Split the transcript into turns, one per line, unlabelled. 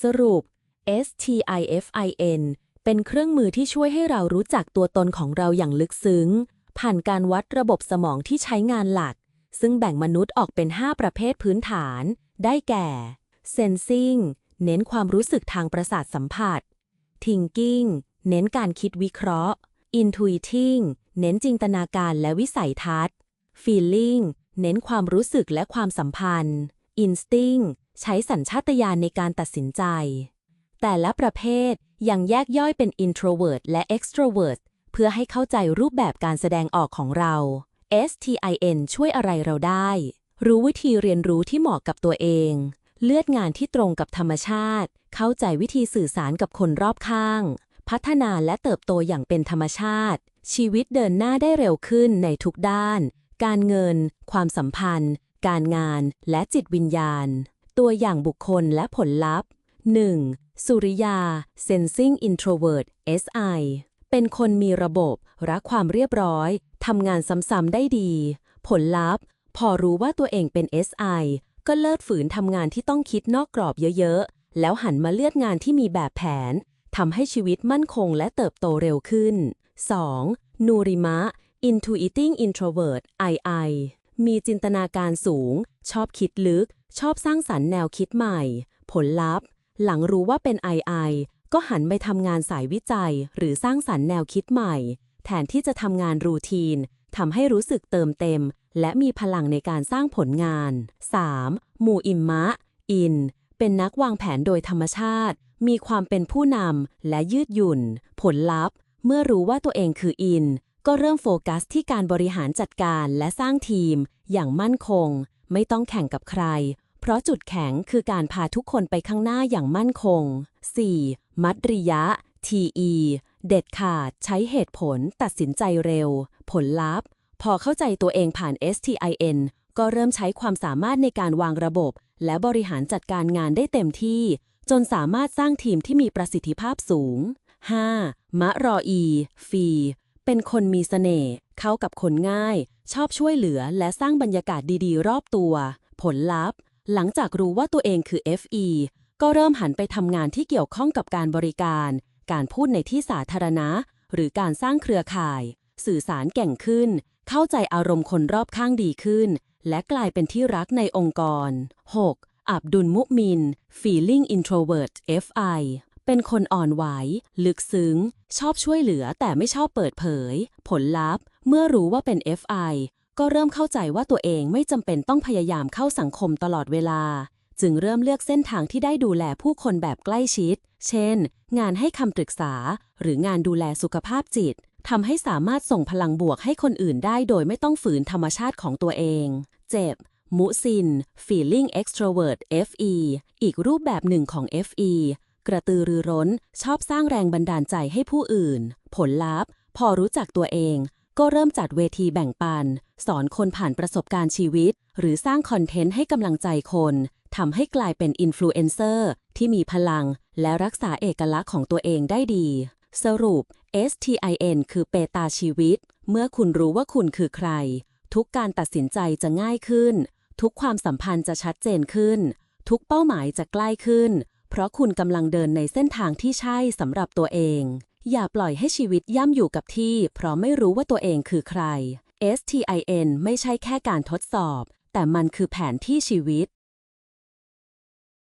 สรุป STIFIN เป็นเครื่องมือที่ช่วยให้เรารู้จักตัวตนของเราอย่างลึกซึ้ง ผ่านการวัดระบบสมองที่ใช้งานหลัก ซึ่งแบ่งมนุษย์ออกเป็น 5 ประเภทพื้นฐาน ได้แก่ Sensing เน้นความรู้สึกทางประสาทสัมผัส Thinking เน้นการคิดวิเคราะห์ Intuiting เน้นจินตนาการและวิสัยทัศน์ Feeling เน้นความรู้สึกและความสัมพันธ์ Instinct ใช้สัญชาตญาณในการตัดสินใจ แต่ละประเภทยังแยกย่อยเป็น introvert และ extrovert เพื่อให้เข้าใจรูปแบบการแสดงออกของเรา STIN ช่วยอะไรเราได้ รู้วิธีเรียนรู้ที่เหมาะกับตัวเอง เลือกงานที่ตรงกับธรรมชาติ เข้าใจวิธีสื่อสารกับคนรอบข้าง พัฒนาและเติบโตอย่างเป็นธรรมชาติ ชีวิตเดินหน้าได้เร็วขึ้นในทุกด้าน การเงิน ความสัมพันธ์ การงาน และจิตวิญญาณ ตัวอย่างบุคคลและผลลัพธ์ 1. สุริยา Sensing Introvert SI เป็นคนมีระบบ รักความเรียบร้อย ทำงานซ้ำๆได้ดี ผลลัพธ์ พอรู้ว่าตัวเองเป็น SI ก็เลิกฝืนทำงานที่ต้องคิดนอกกรอบเยอะๆ แล้วหันมาเลือกงานที่มีแบบแผน ทำให้ชีวิตมั่นคงและเติบโตเร็วขึ้น 2. นูริมะ Intuiting Introvert II มีจินตนาการสูง ชอบคิดลึก ชอบสร้างสรรค์แนวคิดใหม่ ผลลัพธ์ หลังรู้ว่าเป็น II ก็หันไปทำงานสายวิจัย หรือสร้างสรรค์แนวคิดใหม่ แทนที่จะทำงานรูทีนทำให้รู้สึกเติมเต็ม และมีพลังในการสร้างผลงาน 3. หมู่อิมมะ อิน เป็นนักวางแผนโดยธรรมชาติ มีความเป็นผู้นำและยืดหยุ่น ผลลัพธ์ เมื่อรู้ว่าตัวเองคืออิน ก็เริ่มโฟกัสที่การบริหารจัดการและสร้างทีม อย่างมั่นคง ไม่ต้องแข่งกับใคร เพราะจุดแข็งคือการพาทุกคนไปข้างหน้าอย่างมั่นคง 4. มัตริยะ TE เด็ดขาดใช้เหตุผลตัดสินใจเร็ว ผลลัพธ์ พอเข้าใจตัวเองผ่าน STIN ก็เริ่มใช้ความสามารถในการวางระบบ และบริหารจัดการงานได้เต็มที่ จนสามารถสร้างทีมที่มีประสิทธิภาพสูง 5. มะรออี ฟี เป็นคนมีเสน่ห์ เข้ากับคนง่าย ชอบช่วยเหลือและสร้างบรรยากาศดีๆ รอบตัว ผลลัพธ์ หลังจากรู้ว่าตัวเองคือ FE ก็เริ่มหันไปทำงานที่เกี่ยวข้องกับการบริการ การพูดในที่สาธารณะ หรือการสร้างเครือข่าย สื่อสารเก่งขึ้น เข้าใจอารมณ์คนรอบข้างดีขึ้น และกลายเป็นที่รักในองค์กร 6. อับดุลมุมิน Feeling Introvert FI เป็นคนอ่อนไหว ลึกซึ้ง ชอบช่วยเหลือแต่ไม่ชอบเปิดเผย ผลลัพธ์ เมื่อรู้ว่าเป็น FI ก็เริ่มเข้าใจว่าตัวเองไม่จำเป็นต้องพยายามเข้าสังคมตลอดเวลา จึงเริ่มเลือกเส้นทางที่ได้ดูแลผู้คนแบบใกล้ชิด เช่น งานให้คำปรึกษา หรืองานดูแลสุขภาพจิตทำให้สามารถส่งพลังบวกให้คนอื่นได้โดยไม่ต้องฝืนธรรมชาติของตัวเอง เจ็บ มุซิน Feeling Extrovert FE อีกรูปแบบหนึ่งของ FE กระตือรือร้น ชอบสร้างแรงบันดาลใจให้ผู้อื่น ผลลัพธ์ พอรู้จักตัวเอง ก็เริ่มจัดเวทีแบ่งปัน สอนคนผ่านประสบการณ์ชีวิต หรือสร้างคอนเทนต์ให้กำลังใจคนทำให้กลายเป็นอินฟลูเอนเซอร์ที่มีพลัง และรักษาเอกลักษณ์ของตัวเองได้ดี สรุป STIN คือเปตาชีวิต เมื่อคุณรู้ว่าคุณคือใคร ทุกการตัดสินใจจะง่ายขึ้น ทุกความสัมพันธ์จะชัดเจนขึ้น ทุกเป้าหมายจะใกล้ขึ้น เพราะคุณกำลังเดินในเส้นทางที่ใช่สำหรับตัวเอง อย่าปล่อยให้ชีวิตย่ำอยู่กับที่ เพราะไม่รู้ว่าตัวเองคือใคร STIN ไม่ใช่แค่การทดสอบ แต่มันคือแผนที่ชีวิต